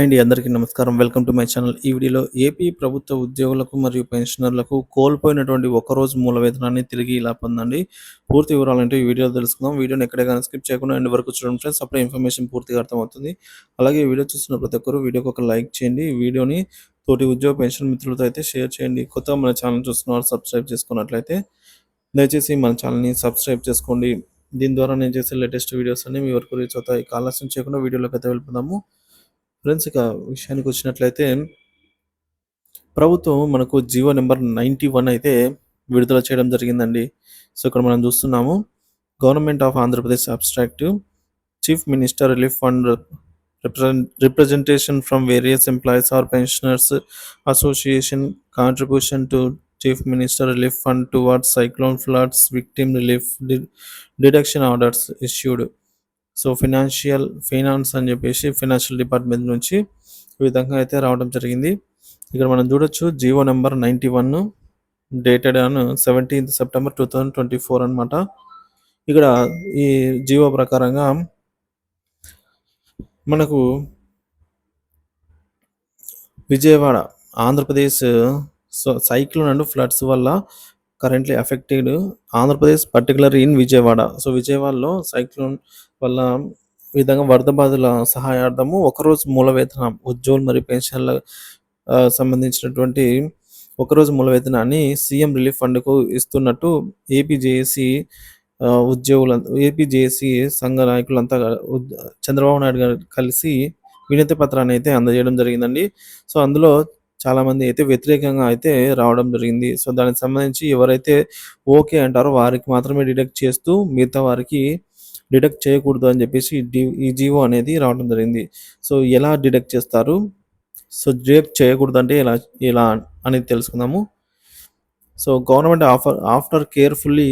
అండి అందరికీ నమస్కారం. Welcome to my channel. ఈ వీడియోలో ఏపీ ప్రభుత్వ ఉద్యోగులకు మరియు పెన్షనర్లకు కోల్పోయినటువంటి ఒకరోజు మూల వేతనాన్ని తిరిగి ఇలా పొందండి. పూర్తి వివరాలంటే ఈ వీడియో తెలుసుకుందాం. వీడియోని ఎక్కడైనా స్కిప్ చేయకుండా ఎండ్ వరకు చూడండి ఫ్రెండ్స్. అప్పుడే ఇన్ఫర్మేషన్ పూర్తిగా అర్థమవుతుంది. అలాగే వీడియో చూస్తున్న ప్రతి ఒక్కరు వీడియోకి ఒక లైక్ చేయండి. వీడియోని తోటి ఉద్యోగ పెన్షన్ మిత్రులతో అయితే షేర్ చేయండి. కొత్తగా మన ఛానల్ చూస్తున్న సబ్స్క్రైబ్ చేసుకున్నట్లయితే దయచేసి మన ఛానల్ని సబ్స్క్రైబ్ చేసుకోండి. దీని ద్వారా నేను చేసే లేటెస్ట్ వీడియోస్ అన్ని మీ వరకు రీచ్ అవుతాయి. కాలస్యం చేయకుండా వీడియోలోకి అయితే వెళ్ళిపోదాము. ఫ్రెండ్స్ ఇక విషయానికి వచ్చినట్లయితే ప్రభుత్వం మనకు జియో నెంబర్ నైంటీ వన్ అయితే విడుదల చేయడం జరిగిందండి. సో ఇక్కడ మనం చూస్తున్నాము. Government of Andhra Pradesh abstract chief minister relief fund representation from various employees or pensioners association contribution to chief minister relief fund towards cyclone floods victim relief deduction orders issued. So financial finance అని చెప్పేసి financial department నుంచి ఈ విధంగా అయితే రావడం జరిగింది. ఇక్కడ మనం చూడొచ్చు GO number ninety one dated on seventeenth September two thousand twenty four అనమాట ఇక్కడ ఈ జియో ప్రకారంగా మనకు Vijayawada Andhra Pradesh so cyclone and floods వల్ల currently affected Andhra Pradesh particular in Vijayawada so విజయవాడలో సైక్లోన్ వల్ల విధంగా వరద బాధల సహాయార్థము ఒకరోజు మూల వేతనం ఉద్యోగులు మరియు పెన్షన్ల సంబంధించినటువంటి ఒకరోజు మూల వేతనాన్ని సీఎం రిలీఫ్ ఫండ్కు ఇస్తున్నట్టు ఏపీజేఏసీ ఉద్యోగుల ఏపీజేఏసీ సంఘ నాయకులంతా చంద్రబాబు నాయుడు గారు కలిసి వినతి పత్రాన్ని అయితే అందజేయడం జరిగిందండి. సో అందులో చాలామంది అయితే వ్యతిరేకంగా అయితే రావడం జరిగింది. సో దానికి సంబంధించి ఎవరైతే ఓకే అంటారో వారికి మాత్రమే డిడక్ట్ చేస్తూ మిగతా వారికి డిడక్ట్ చేయకూడదు అని చెప్పేసి ఈ జీవో అనేది రావడం జరిగింది. సో ఎలా డిడక్ట్ చేస్తారు? సో డిడక్ట్ చేయకూడదు అంటే ఎలా ఎలా అనేది తెలుసుకుందాము. So government offer after carefully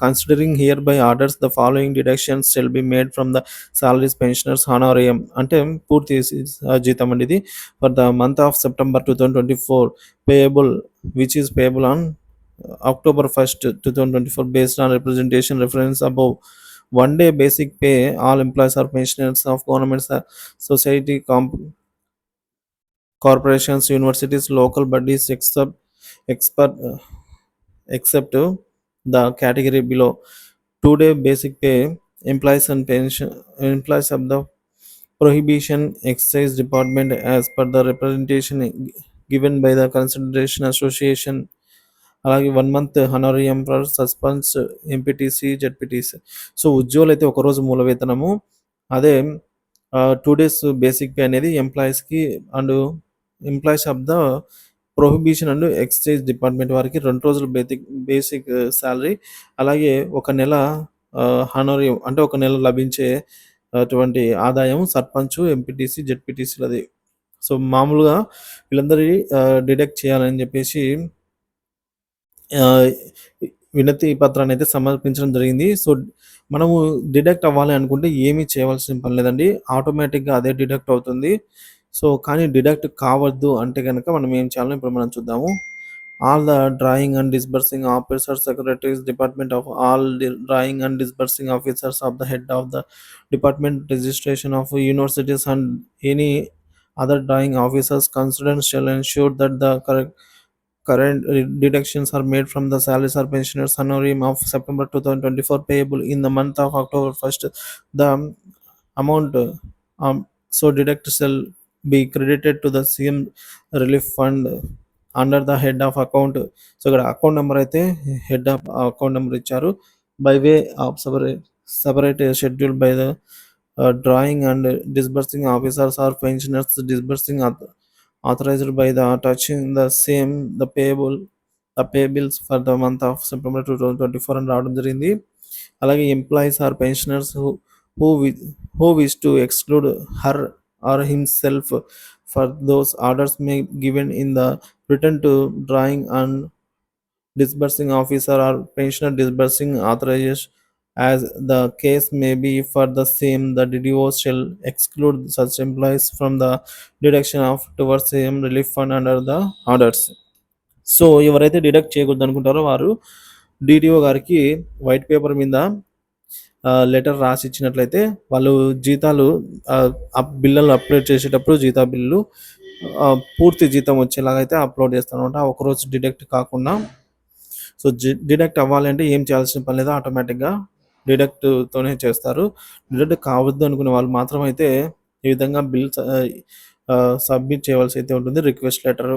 considering hereby orders the following deductions shall be made from the salaries pensioners honorarium అంటే పూర్తి జీతం అండి ఇది for the month of September two thousand twenty four payable which is payable on October first two thousand twenty four based on representation reference above one day basic pay all employees or pensioners of government society comp corporations universities local bodies except expert except except the category below two day basic pay employees and pension employees of the prohibition excise department as per the representation given by the consideration association అలాగే one month honorarium for suspense MPTC ZPTC so ఉద్యోగులు అయితే ఒకరోజు మూల వేతనము అదే two days basic pay అనేది ఎంప్లాయీస్కి and employees of the prohibition and exchange department వారికి రెండు రోజులు బేసిక్ uh, బేసిక్ శాలరీ అలాగే ఒక నెల uh, హనోరియం అంటే ఒక నెల లభించే uh, అటువంటి ఆదాయం సర్పంచ్ ఎంపీటీసీ జెడ్పీటీసీలది సో మామూలుగా వీళ్ళందరి డిడక్ట్ చేయాలని చెప్పేసి వినతి పత్రాన్ని అయితే సమర్పించడం జరిగింది. సో మనము డిడక్ట్ అవ్వాలి అనుకుంటే ఏమీ చేయవలసిన పని లేదండి. ఆటోమేటిక్గా అదే డిడక్ట్ అవుతుంది. సో కానీ డిడక్ట్ కావద్దు అంటే కనుక మనం ఏం చేయాలో ఇప్పుడు మనం చూద్దాము all the drawing and disbursing officers secretaries department of all drawing and disbursing officers of the head of the department registration of universities and any other drawing officers concerned shall ensure that the correct current deductions are made from the salaries or pensioners honorarium of September 2024 payable in the month of October 1st. The amount um, so deduct shall be credited to the CM relief fund under the head of account so ఇక్కడ account number అయితే head of account number ఇచ్చారు. By way of separate separate schedule by the drawing and disbursing officers or pensioners disbursing authorized by the touching the same the payable the pay bills for the month of September 2024 and రావడం జరిగింది. అలాగే employees or pensioners who who who wish to exclude her or himself for those orders may given in the written to drawing and disbursing officer or pensioner disbursing authorization as the case may be for the same the DDO shall exclude such employees from the deduction of towards same relief fund under the orders so ఎవరైతే deduct చేయకూడదు అనుకుంటారో వారు DDO గారికి white paper మీద letter రాసి ఇచ్చినట్లయితే వాళ్ళు జీతాలు బిల్లులు అప్‌లోడ్ చేసేటప్పుడు జీతా బిల్లు పూర్తి జీతం వచ్చేలాగా అయితే అప్‌లోడ్ చేస్తారనమాట. ఆ ఒకరోజు డిడక్ట్ కాకుండా. సో, డిడక్ట్ అవ్వాలంటే ఏం చేయాల్సిన పని లేదు. ఆటోమేటిక్‌గా డిడక్ట్‌తోనే చేస్తారు. డిడక్ట్ కావద్దు అనుకునే వాళ్ళు మాత్రం అయితే ఈ విధంగా బిల్స్ సబ్మిట్ చేయవలసి అయితే ఉంటుంది. Request letter